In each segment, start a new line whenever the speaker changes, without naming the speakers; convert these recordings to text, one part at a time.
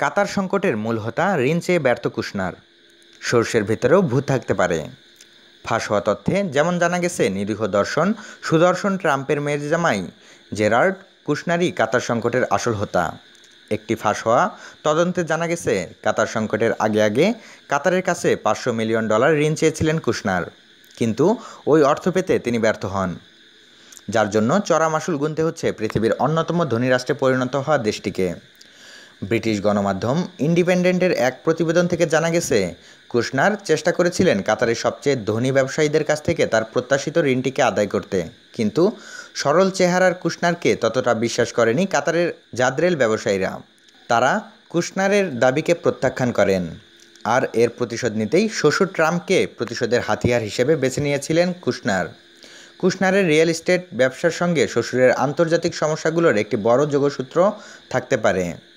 কাতার সংকটের মূল হোতা ঋণ চেয়ে ব্যর্থ কুশনার সর্ষের ভেতরেও ভূত থাকতে পারে। ফাঁস হওয়া তথ্যে যেমন জানা গেছে, নিরীহ দর্শন, সুদর্শন ট্রাম্পের মেয়ের জামাই জেরার্ড কুশনারই কাতার সংকটের আসল হোতা। একটি ফাঁস হওয়া তদন্তে জানা গেছে, কাতার সংকটের আগে আগে কাতারের কাছে পাঁচশো মিলিয়ন ডলার ঋণ চেয়েছিলেন কুশনার কিন্তু ওই অর্থ পেতে তিনি ব্যর্থ হন। যার জন্য চড়া মাসুল গুনতে হচ্ছে পৃথিবীর অন্যতম ধনী রাষ্ট্রে পরিণত হওয়া দেশটিকে। ব্রিটিশ গণমাধ্যম ইন্ডিপেন্ডেন্টের এক প্রতিবেদন থেকে জানা গেছে, কুশনার চেষ্টা করেছিলেন কাতারের সবচেয়ে ধনী ব্যবসায়ীদের কাছ থেকে তার প্রত্যাশিত ঋণটিকে আদায় করতে। কিন্তু সরল চেহারার কুশনারকে ততটা বিশ্বাস করেনি কাতারের জাদরেল ব্যবসায়ীরা। তারা কুশনারের দাবিকে প্রত্যাখ্যান করেন আর এর প্রতিশোধ নিতেই শ্বশুর ট্রাম্পকে প্রতিশোধের হাতিয়ার হিসেবে বেছে নিয়েছিলেন কুশনার। কুশনারের রিয়েল এস্টেট ব্যবসার সঙ্গে শ্বশুরের আন্তর্জাতিক সমস্যাগুলোর একটি বড় যোগসূত্র থাকতে পারে।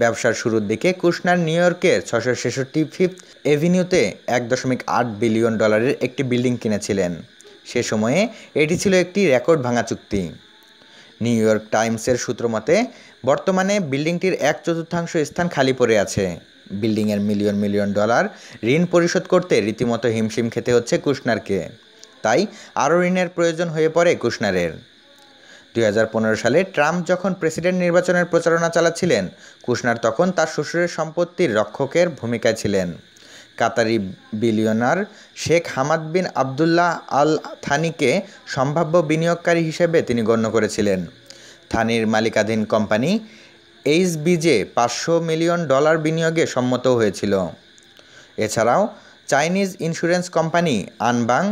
ব্যবসার শুরুর দিকে কুশনার নিউ ইয়র্কের ছশো ছেষট্টি ফিফথ এভিনিউতে এক দশমিক আট বিলিয়ন ডলারের একটি বিল্ডিং কিনেছিলেন। সে সময়ে এটি ছিল একটি রেকর্ড ভাঙা চুক্তি। নিউ ইয়র্ক টাইমসের সূত্র মতে, বর্তমানে বিল্ডিংটির এক চতুর্থাংশ স্থান খালি পড়ে আছে। বিল্ডিংয়ের মিলিয়ন মিলিয়ন ডলার ঋণ পরিশোধ করতে রীতিমতো হিমশিম খেতে হচ্ছে কুশনারকে। তাই আরও ঋণের প্রয়োজন হয়ে পড়ে কুশনারের। দুই হাজার পনেরো সালে ট্রাম্প যখন প্রেসিডেন্ট নির্বাচনের প্রচারণা চালাচ্ছিলেন, কুশনার তখন তার শ্বশুরের সম্পত্তির রক্ষকের ভূমিকায় ছিলেন। Qatari billionaire sheikh Hamad bin Abdullah Al থানিকে সম্ভাব্য বিনিয়োগকারী হিসেবে তিনি গণ্য করেছিলেন। থানির মালিকাধীন কোম্পানি এইচবিজে পাঁচশো মিলিয়ন ডলার বিনিয়োগে সম্মত হয়েছিল। এছাড়াও চাইনিজ ইন্স্যুরেন্স কোম্পানি আনবাং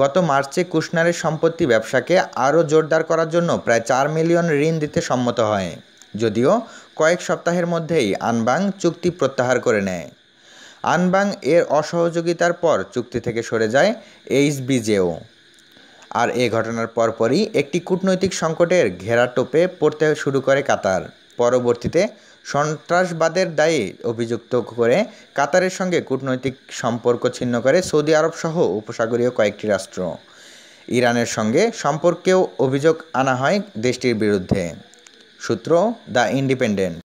গত মার্চে কুশনারের সম্পত্তি ব্যবসাকে আরও জোরদার করার জন্য প্রায় চার মিলিয়ন ঋণ দিতে সম্মত হয়, যদিও কয়েক সপ্তাহের মধ্যেই আনবাং চুক্তি প্রত্যাহার করে নেয়। আনবাং এর অসহযোগিতার পর চুক্তি থেকে সরে যায় এইচবিজেও। আর এ ঘটনার পরপরই একটি কূটনৈতিক সংকটের ঘেরাটোপে পড়তে শুরু করে কাতার। পরবর্তীতে সন্ত্রাসবাদের দায়ে অভিযুক্ত করে কাতারের সঙ্গে কূটনৈতিক সম্পর্ক ছিন্ন করে সৌদি আরব সহ উপসাগরীয় কয়েকটি রাষ্ট্র। ইরানের সঙ্গে সম্পর্কেও অভিযোগ আনা হয় দেশটির বিরুদ্ধে। সূত্র দ্য ইন্ডিপেন্ডেন্ট।